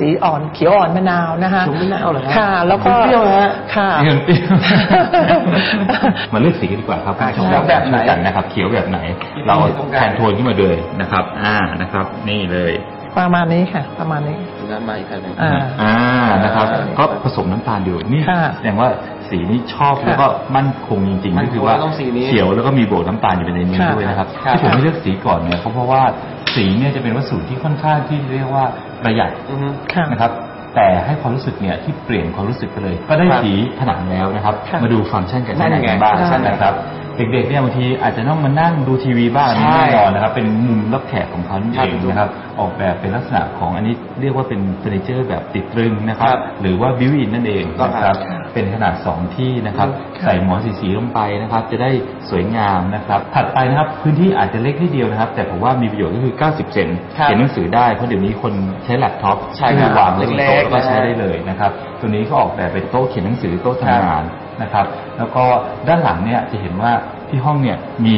สีอ่อนเขียวอ่อนมะนาวนะคะเขียวมะนาวเหรอฮะค่ะ แล้วก็เปรี้ยวๆนะฮะค่ะเปรี้ยวเปรี้ยวมาเลือกสีกันดีกว่าครับอะคุณผู้ชมเขียวแบบไหนกันนะครับ เขียวแบบไหน เราตรงกลางแทนโทนขึ้นมาเลยนะครับ อ่านะครับ นี่เลยประมาณนี้ค่ะ ประมาณนี้น้ำมาอีกคันหนึ่งอ่าอ่านะครับอ่าก็ผสมน้ำตาลอยู่นี่ค่ะแสดงว่าสีนี้ชอบค่ะแล้วก็มั่นคงจริงมั่ๆนก็คงคือว่าต้องสีนี้เขียวแล้วก็มีโบกน้ำตาลอยู่ในนี้ค่ะด้วยนะครับครับที่ผมไม่เลือกสีก่อนเนี่ยเพราะเพราะว่าสีเนี่ยจะเป็นวัสดุที่ค่อนข้างที่เรียกว่า ประหยัดอือฮึค่ะนะครับ แต่ให้ความรู้สึกเนี่ยที่เปลี่ยนความรู้สึกไปเลย ก็ได้ครับสีผนังแล้วนะครับค่ะมาดูฟังก์ชันกันนั่ข้างนในไงกันบ้างได้นะครับ เด็กๆเนี่ยบางทีอาจจะต้องมานั่งดูทีวีบ้างอันนี้ใช่แน่นอนนะครับ เป็นมุมรับแขกของเขานั่นครัเอบงนะครับ ออกแบบเป็นลักษณะของอันนี้เรียกว่าเป็นเฟอร์นิเจอร์แบบติดตรึงนะครับครับหรือว่าบิวอินนั่นเองก็นะคครัรับบเป็นขนาด 2 ที่นะครับค่ะใส่หมอนสีๆลงไปนะครับ จะได้สวยงามนะครับ ถัดไปนะครับพื้นที่อาจจะเล็กนิดเดียวนะครับ แต่ผมว่ามีประโยชน์ก็คือ 90 เซนครับเขียนหนังสือได้เพราะเดี๋ยวนี้คนใช้แล็ปท็อปใช่ก็ครัคืบอวางไว้บนโต๊ะเล็กๆแล้วก็ใช้นะฮะได้เลยนะครับ ตัวนี้ก็ออกแบบเป็นโต๊ะเขียนหนังสือโต๊ะทำงาน นะครับ แล้วก็ด้านหลังเนี่ยจะเห็นว่าที่ห้องเนี่ยมี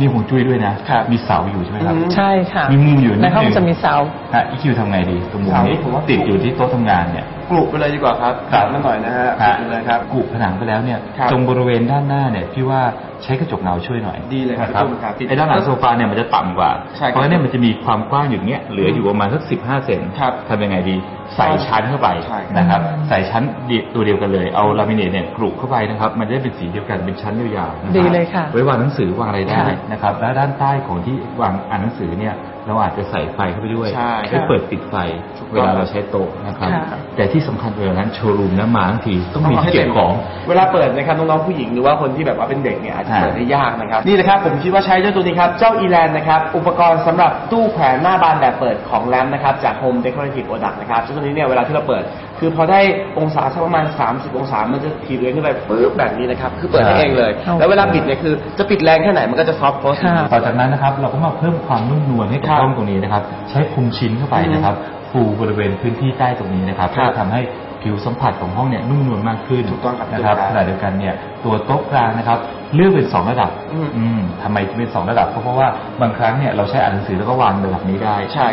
มีหงจุ้ยด้วยนะครับมีเสาอยู่ใช่ไหมครับอืมใช่ค่ะ มีมุมอยู่นิดในห้องนึงจะมีเสาฮะอีคิวทำไงดีตรงมุมเสานี่นี้ผมว่าติดอยู่ที่โต๊ะทำงานเนี่ย กรุบไปเลยดีกว่าครับครับมาหน่อยนะฮะฮะกรุบไปเลยครับกุผนังไปแล้วเนี่ย ครับ ตรงบริเวณด้านหน้าเนี่ยพี่ว่าใช้กระจกเงาช่วยหน่อยดีเลยครับนะพี่ตุ้มครับ ไอ้ด้านหลังโซฟาเนี่ยมันจะต่ำกว่า ใช่ครับเพราะฉะนั้นเนยมันจะมีความกว้างอยู่เนี้ยเหลืออยู่ประมาณสักสิบห้าเซนครับทำยังไงดีใส่ชั้นเข้าไปใช่ครับ นะครับ ใส่ชั้นเดียวตัวเดียวกันเลยเอาลามิเนตเนี่ยกรุเข้าไปนะครับ มันจะได้เป็นสีเดียวกันเป็นชั้นยาวๆนะครับดีเลยค่ะไว้วางหนังสือวางอะไรได้ค่ะนะครับ แล้วด้านใต้ของที่วางอ่านหนังสือเนี่ย เราอาจจะใส่ไฟเข้าไปด้วยใช่ให้เปิดปิดไฟ เวลาเราใช้โต๊ะนะครับ ค่ะแต่ที่สำคัญไปกว่านั้นโชว์รูมนะมาทั้งทีต้องมีให้ที่เก็บของ เวลาเปิดนะครับน้องๆผู้หญิงหรือว่าคนที่แบบว่าเป็นเด็กเนี่ยอาจจะอ่าเปิดได้ยากนะครับ นี่นะครับผมคิดว่าใช้เจ้าตัวนี้ครับ เจ้าอีแลนนะครับ อุปกรณ์สำหรับตู้แขวนหน้าบานแบบเปิดของแรมนะครับจาก Home Decorative Product นะครับเจ้าตัวนี้เนี่ยเวลาที่เราเปิดคือพอได้องศาสักประมาณ 30 องศา มันจะถีบเลยขึ้นไปปึ๊บแบบนี้นะครับ คือเปิดได้เองเลยครับแล้วเวลาปิดเนี่ยคือจะปิดแรงแค่ไหนมันก็จะซอฟต์โคสค่ะต่อจากนั้นนะครับ เราก็มาเพิ่มความนุ่มนวลให้กับครับห้องตรงนี้นะครับ ใช้พรมชิ้นเข้าไปนะครับฟูบริเวณพื้นที่ใต้ตรงนี้นะครับครัเพื่บอทำให้ผิวสัมผัสของห้องเนี่ยนุ่มนวลมากขึ้นถูกต้องครับนะครับถูกครับขณะเดียวกันเนี่ยตัวโต๊ะกลางนะครับเลือกเป็นสองระดับอืมอืมทำไมถึงเป็นสองระดับเพราะเพราะว่าบางครั้งเนี่ยเราใช้อ่านหนังสือแล้วก็วางระดับนี้ได้ใช่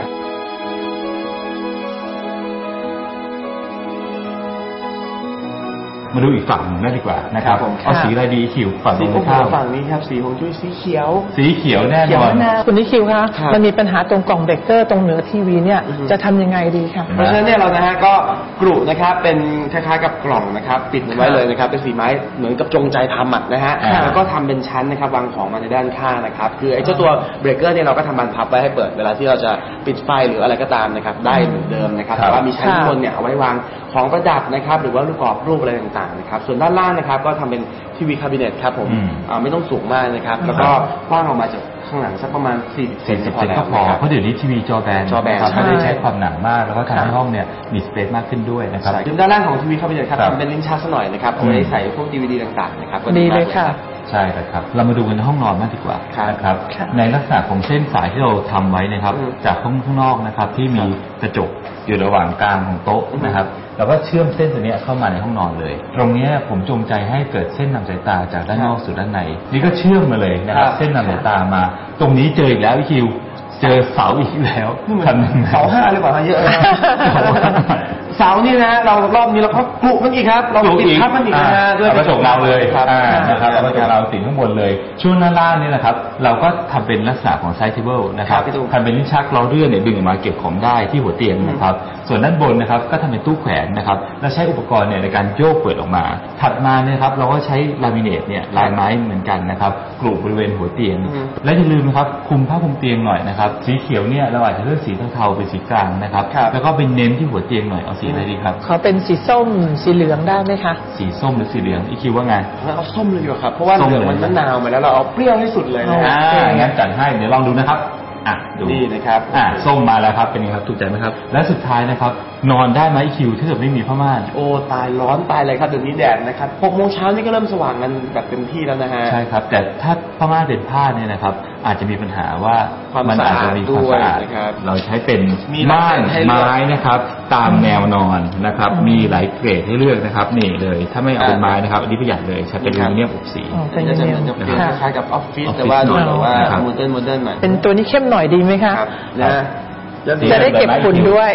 มาดูอีกฝั่งหนึ่งได้ดีกว่านะครับครับผมเอาสีอะไรดีคิวฝั่งตสีรงผมข้ามฝั่งนี้ครับสีฮวงจุ้ยสีเขียว สีเขียวแน่เขีนยวอนมะนาวคุณนิคิวคะครับมันมีปัญหาตรงกล่องเบรกเกอร์ตรงเหนือทีวีเนี่ยอือฮึ จะทำยังไงดีคะอืมเพราะฉะนั้นเนี่ยเรานะฮะก็กรุนะครับเป็นคล้ายๆกับกล่องนะครับปิดมันไว้เลยนะครับเป็นสีไม้เหมือนกับจงใจทำอะนะฮะอ่าแล้วก็ทำเป็นชั้นนะครับวางของมาในด้านข้างนะครับคือไอ้เจ้าตัวเบรกเกอร์เนี่ยเราก็ทำบานพับไว้ให้เปิดเวลาที่เราจะปิดไฟหรืออะไรก็ตามนะครับได้เหมือนเดิมนะครับครับ แต่ว่ามีชั้นค่ะข้างบนเนี่ยเอาไว้วาง ของประดับนะครับ หรือว่าลูกกรอบรูปอะไรต่างๆนะครับ ส่วนด้านล่างนะครับ ก็ทำเป็นทีวีคาบิเนตครับผมอืม อ่าไม่ต้องสูงมากนะครับ แล้วก็กว้างออกมาจากข้างหลังสักประมาณ40เซสี่นสิบพอเซนแล้วก็พอนะครับ เพราะเดี๋ยวนี้ทีวีจอแบนจอแบนครับใช่ ไม่ได้ใช้ความหนามาก แล้วก็ทำให้ครับห้องเนี่ยมีสเปซมากขึ้นด้วยนะครับ ใช่ซึ่งด้านล่างของทีวีคาบิเนตครับครับ ทำเป็นลิ้นชักซะหน่อยนะครับเอาไว้ใส่พวกดีวดีต่างๆนะครับก็ดีเลยมากค่ะ ใช่ครับ เรามาดูกันในห้องนอนมากดีกว่าครับนะครับ ค่ะในลักษณะของเส้นสายที่เราทำไว้นะครับ อืมจากห้องข้างนอกนะครับ ที่มีกระจกอยู่ระหว่างกลางของโต๊ะอืมนะครับ เราก็เชื่อมเส้นตัวเนี้ยเข้ามาในห้องนอนเลย ตรงเนี้ยผมจงใจให้เกิดเส้นนำสายตาจากด้านนอกสู่ด้านใน นี่ก็เชื่อมมาเลยนะครับครับเส้นนำสายตามา ตรงนี้เจออีกแล้วพี่คิว เจอเสาอีกแล้วนี่เหมือนทำยังไงเสาห้าหรือเปล่าฮะเยอะนะ เสานี่นะเรารอบนี้เราก็กลุมันอีกครับ เราปลูกปิดอีกทับมันอีกนะฮะด้วยเอากระจกเงาเลยครับอ่านะครับเอากระจกเงาติดข้างบนเลย ช่วงหน้าล่างเนี่ยนะครับ เราก็ทำเป็นลักษณะของไซส์เทเบิลนะครับครับพี่ตุ้มทำเป็นลิ้นชักล้อเลื่อนเนี่ยดึงออกมาเก็บของได้ที่หัวเตียงนะครับ ส่วนด้านบนนะครับก็ทำเป็นตู้แขวนนะครับ และใช้อุปกรณ์เนี่ยในการโยกเปิดออกมา ถัดมาเนี่ยครับเราก็ใช้ลามิเนตเนี่ยลายไม้เหมือนกันนะครับกลุ่บริเวณหัวเตียงอือฮึและอย่าลืมนะครับคลุมผ้าคลุมเตียงหน่อยนะครับ สีเขียวเนี่ยเราอาจจะเลือกสีเทาๆเป็นสีกลางนะครับครับแล้วก็เป็นเน้นที่หัวเตียงหน่อยเอาสีอะไรดีครับ ขอเป็นสีส้มสีเหลืองได้ไหมคะ สีส้มหรือสีเหลืองอีคิวว่าไงเอาส้มเลยดีกว่าครับเพราะว่าส้มเหลืองเลยมันมะนาวมาแล้วเราเอาเปรี้ยวให้สุดเลยนะฮะอ่างั้นจัดให้เดี๋ยวลองดูนะครับอะดูนี่นะครับอ่าส้มมาแล้วครับเป็นไงครับถูกใจไหมครับ และสุดท้ายนะครับ นอนได้ไหมคิวถ้าเกิดไม่มีผ้าม่าน โอ้ตายร้อนตายเลยครับเดี๋ยวนี้แดดนะครับหกโมงเช้านี่ก็เริ่มสว่างกันแบบเต็มที่แล้วนะฮะ ใช่ครับ แต่ถ้าผ้าม่านเป็นผ้าเนี่ยนะครับ อาจจะมีปัญหาว่าความมัอาจจะมีความสะอาดสะอาดด้วยนะครับเราใช้เป็นมีหลายม่านให้เลือกไม้นะครับ ตามแนวนอนนะครับ มีหลายเกรดให้เลือกนะครับ นี่เลย ถ้าไม่เอาเป็นไม้นะครับอันนี้ประหยัดเลยใช้เป็นอลูมิเนียมอบสีอ๋อมันจะเหมือนกับนะครับคล้ายๆกับออฟฟิศออฟฟิศแต่ว่าดูแบบว่านะครับโมเดิร์นโมเดิร์นหน่อยเป็นตัวนี้เข้มหน่อยดีไหมคะครับนะ จะได้เก็บฝุ่นด้วย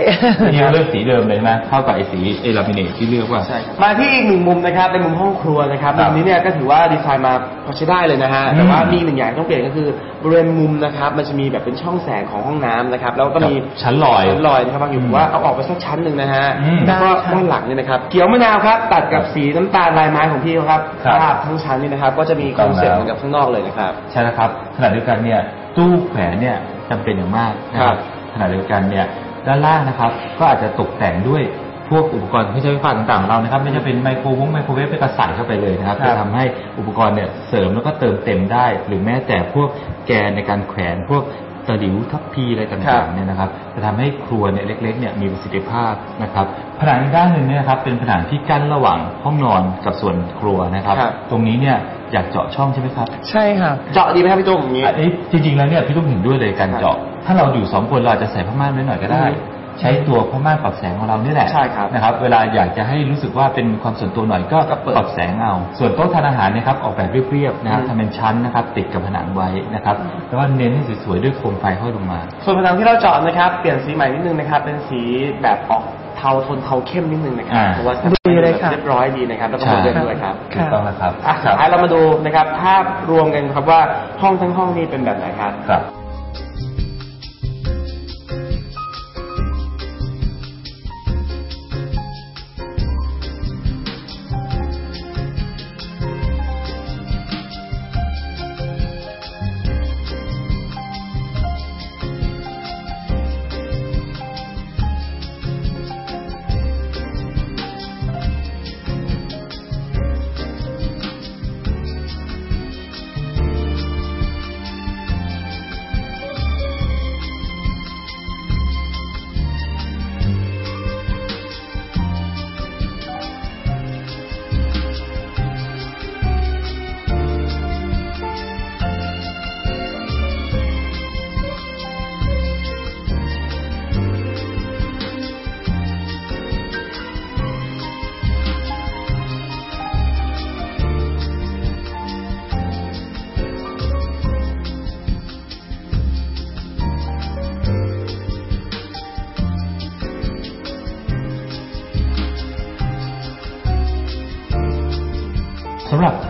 นี่เลือกสีเดิมเลยนะเข้ากับไอ้สีเอลามิเนตที่เลือกว่าใช่ครับมาที่อีกหนึ่งมุมนะครับเป็นมุมห้องครัวนะครับครัมุบมนี้เนี่ยก็ถือว่าดีไซน์มาพอใช้ได้เลยนะฮะอืมแต่ว่ามีหนึ่งอย่างที่ต้องเปลี่ยนก็คือบริเวณมุมนะครับ มันจะมีแบบเป็นช่องแสงของห้องน้ำนะครับ แล้วก็มีชั้นลอยชั้นลอยนะครับบางอยู่อืมผมว่าเอาออกไปสักชั้นหนึ่งนะฮะอืมแล้วก็ได้ค่ะด้านหลังเนี่ยนะครับเขียวมะนาวครับตัดกับสีน้ำตาลลายไม้ของพี่เขาครับครับภาพทั้งชั้นนี่นะครับ ก็จะมีคอนเซ็ปต์เหมือนกับข้างนอกเลยนะครับใช่แล้วครับขณะเดียวกันเนี่ยตู้แขวนเนี่ยจำเป็นอย่างมากนะคครัรับบ ขณะเดียวกันเนี่ยด้านล่างนะครับ ก็อาจจะตกแต่งด้วยพวกอุปกรณ์เครื่องใช้ไฟฟ้าต่างๆของเรานะครับ ไม่จะเป็นไมโครวงไมโครเวฟไปกระใส่เข้าไปเลยนะครับครับจะทำให้อุปกรณ์เนี่ยเสริมแล้วก็เติมเต็มได้ หรือแม้แต่พวกแกนในการแขวนพวกตะหลิวทัพพีอะไรครัต่างบๆเนี่ยนะครับจะทำให้ครัวเนี่ยเล็กๆเนี่ยมีประสิทธิภาพนะครับผนังอีกด้านหนึ่งเนี่ยนะครับเป็นผนังที่กั้นระหว่างห้องนอนกับส่วนครัวนะครับครับตรงนี้เนี่ย อยากเจาะช่องใช่ไหมครับใช่ค่ะ เจาะดีไหมครับพี่ตุ้มอย่างนี้ อันนี้จริงๆแล้วเนี่ยพี่ตุ้มเห็นด้วยเลยการเจาะ ถ้าเราอยู่สองคนเราอาจจะใส่ผ้าม่านไว้หน่อยก็ได้อือฮึใช้ตัวผ้าม่านปรับแสงของเรานี่แหละใช่ครับนะครับ เวลาอยากจะให้รู้สึกว่าเป็นความส่วนตัวหน่อยก็ก็เปิดปรับแสงเอา ส่วนโต๊ะทานอาหารเนะครับออกแบบเรียบๆนะครับอืมทำเป็นชั้นนะครับ ติดกับผนังไว้นะครับแล้วก็เน้นให้สวยๆด้วยโคมไฟห้อยลงมา ส่วนผนังที่เราเจาะนะครับเปลี่ยนสีใหม่นิดนึงนะครับเป็นสีแบบออกเทาโทนเทาเข้มนิดนึงนะครับอ่าเพราะว่าดี เลยค่ะเรียบร้อยดีนะครับแล้วก็ใช่โมเดิร์นด้วยครับถูกต้องแล้วครับอะสุดท้ายเรามาดูนะครับภาพรวมกันครับว่าห้องทั้งห้องนี้เป็นแบบไหนครับ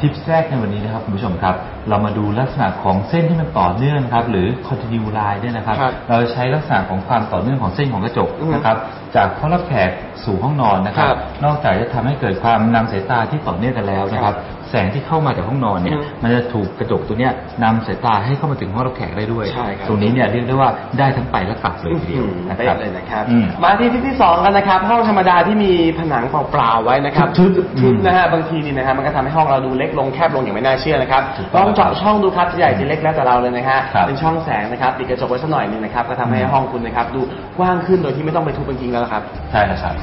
ทิปแรกในวันนี้นะครับคุณผู้ชมครับ เรามาดูลักษณะของเส้นที่มันต่อเนื่องครับ หรือ continue line เนี่ยนะครับ ครับเราจะใช้ลักษณะของความต่อเนื่องของเส้นของกระจกอือฮึนะครับ จากห้องรับแขกสู่ห้องนอนนะครับ ครับนอกจากจะทำให้เกิดความนำสายตาที่ต่อเนื่องกันแล้วนะครับแส งที่เข้ามาจากห้องนอนเนี่ยอือฮึมันจะถูกกระจกตัวเนี้ยนำสายตาให้เข้ามาถึงห้องรับแขกได้ด้วยใช่ครับตรงนี้เนี่ยเรียกได้ว่าได้ทั้งไปและกลับเลยทีเดียวนะคเป๊ะรับเลยนะครับอืมมาที่ที่ที่สองกันนะครับ ห้องธรรมดาที่มีผนังเปล่าๆไว้นะครับทึบๆทึบอืมๆนะฮะบางทีนี่นะฮะมันก็ทำให้ห้องเราดูเล็กลงแคบลงอย่างไม่น่าเชื่อนะครับถูกต้ลององเจาะช่องดูครับจะใหญ่จะเล็กแล้วแต่เราเลยนะฮะครับเป็นช่องแสงนะครับติดกระจกไว้สักหน่อยหนึงนะครับก็ทำให้ห้องคุณนะครับดูกว้างขึ้นโดยที่ไม่ต้องไปทุบจริงๆแล้วล่ะครับใช่แล้วครับ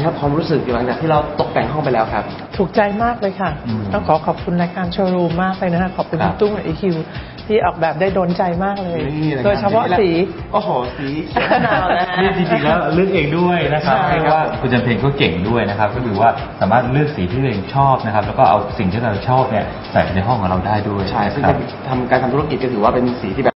นไงครับความรู้สึกหลังจากที่เราตกแต่งห้องไปแล้วครับ ถูกใจมากเลยค่ะอืมต้องขอขอบคุณรายการโชว์รูมมากเลยนะฮะขอบคุณครัคุบณตุ้งและอีคิวที่ออกแบบได้โดนใจมากเลย นี่นะครับโดยเฉพาะสี โอ้โหสีเขียวมะนาวนะฮะ นี่จริงๆแล้วเลือกเองด้วยนะครับใช่เรียกว่าคุณจำเพลงก็เก่งด้วยนะครับ ก็คือว่าสามารถเลือกสีที่ตัวเองชอบนะครับ แล้วก็เอาสิ่งที่เราชอบเนี่ยใส่ไปในห้องของเราได้ด้วยใช่ซึ่งนะครับทำการทำธุรกิจก็ถือว่าเป็นสีที่แบบ